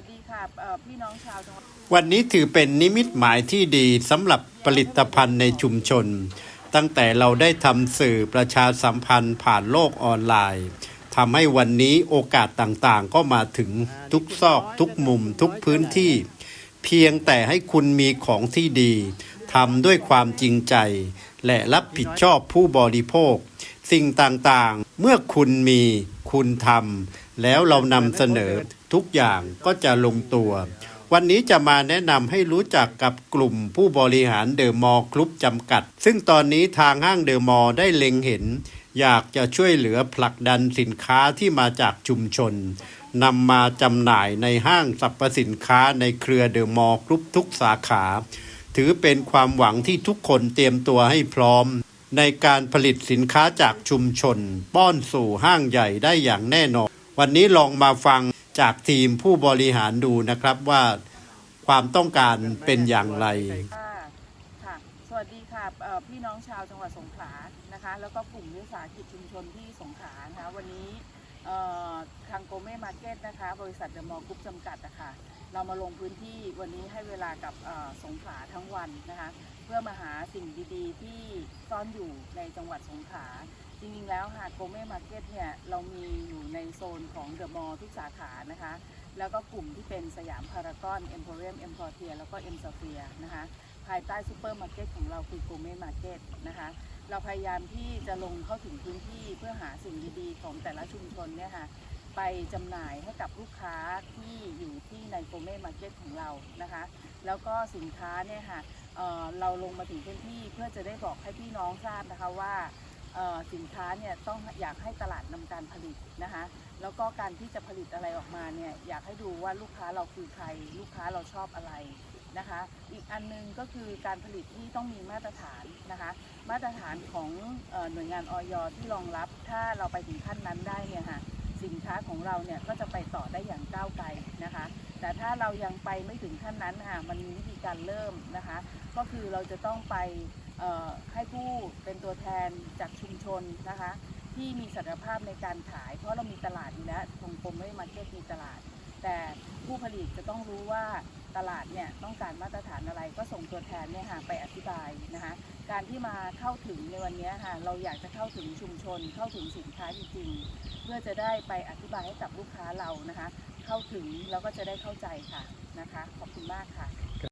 วัสดีค่ะพี่น้องชาวจังหวัดวันนี้ถือเป็นนิมิตหมายที่ดีสำหรับผลิตภัณฑ์ในชุมชน ตั้งแต่เราได้ทำสื่อประชาสัมพันธ์ผ่านโลกออนไลน์ทำให้วันนี้โอกาสต่างๆ ก็มาถึงทุกซอกทุกมุมทุกพื้นที่ เพียงแต่ให้คุณมีของที่ดีทำด้วยความจริงใจ และรับผิดชอบผู้บริโภค สิ่งต่างๆ เมื่อคุณมีคุณทำแล้วเรานำเสนอ ทุกอย่างก็จะลงตัว วันนี้จะมาแนะนำให้รู้จักกับกลุ่มผู้บริหารเดอะมอลล์กรุ๊ปจำกัด ซึ่งตอนนี้ทางห้างเดอะมอลล์ได้เล็งเห็น อยากจะช่วยเหลือผลักดันสินค้าที่มาจากชุมชนนำมาจำหน่ายในห้างสรรพสินค้าในเครือเดอะมอลล์กรุ๊ปทุกสาขา ถือเป็นความหวังที่ทุกคนเตรียมตัวให้พร้อม ในการผลิตสินค้าจากชุมชน ป้อนสู่ห้างใหญ่ได้อย่างแน่นอน วันนี้ลองมาฟัง จากทีมผู้บริหารดูนะครับว่าความต้องการเป็นอย่างไร ค่ะ สวัสดีค่ะเอ่อพี่น้องชาวจังหวัดสงขลานะคะ แล้วก็กลุ่มวิสาหกิจชุมชนที่สงขลานะคะวันนี้เอ่อทาง ม่มาร์เก็ตนะคะ บริษัทเดอะมอลล์กรุ๊ปจำกัดนะคะ เรามาลงพื้นที่วันนี้ให้เวลากับสงขลาทั้งวันนะคะ เพื่อมาหาสิ่งดีๆ ที่ซ่อนอยู่ในจังหวัดสงขลาจริงๆแล้วค่ะโกเม่มาร์เก็ตเนี่ยเรามีอยู่ในโซนของเดอะมอลล์ทุกสาขานะคะ แล้วก็กลุ่มที่เป็นสยามพารากอนเอ็มโพเรียมเอ็มพอเทียแล้วก็เอ็มซาเฟียนะคะภายใต้ซูเปอร์มาร์เก็ตของเราคือโกเม่มาร์เก็ตนะคะเราพยายามที่จะลงเข้าถึงพื้นที่เพื่อหาสิ่งดีๆ ของแต่ละชุมชนเนี่ยค่ะ ไปจำหน่ายให้กับลูกค้าที่อยู่ที่ในโกเม่มาร์เก็ตของเรานะคะ แล้วก็สินค้าเนี่ยค่ะเเราลงมาถึงพื้นที่เพื่อจะได้บอกให้พี่น้องทราบนะคะว่าสินค้าเนี่ยต้องอยากให้ตลาดนำการผลิตนะคะ แล้วก็การที่จะผลิตอะไรออกมาเนี่ยอยากให้ดูว่าลูกค้าเราคือใคร ลูกค้าเราชอบอะไรนะคะ อีกอันหนึงก็คือการผลิตที่ต้องมีมาตรฐานนะคะ มาตรฐานของออหน่วยงานออยที่รองรับ ถ้าเราไปถึงขั้นนั้นได้เนี่ยค่ะ ค้าของเราเนี่ยก็จะไปต่อได้อย่างก้าวไกลนะคะ แต่ถ้าเรายังไปไม่ถึงขั้นนั้นค่ะมันมีวิธีการเริ่มนะคะ ก็คือเราจะต้องไปให้ผู้เป็นตัวแทนจากชุมชนนะคะ ที่มีศักยภาพในการขาย เพราะเรามีตลาดอยู่แล้วตรงกรมไม่มาร์เก็ตมีตลาด แต่ผู้ผลิตจะต้องรู้ว่าตลาดเนี่ยต้องการมาตรฐานอะไรก็ส่งตัวแทนเนี่ยค่ะไปอธิบายนะคะการที่มาเข้าถึงในวันนี้ค่ะเราอยากจะเข้าถึงชุมชน เข้าถึงสินค้าจริงๆเพื่อจะได้ไปอธิบายให้กับลูกค้าเรานะคะ เข้าถึงแล้วก็จะได้เข้าใจค่ะนะคะ ขอบคุณมากค่ะ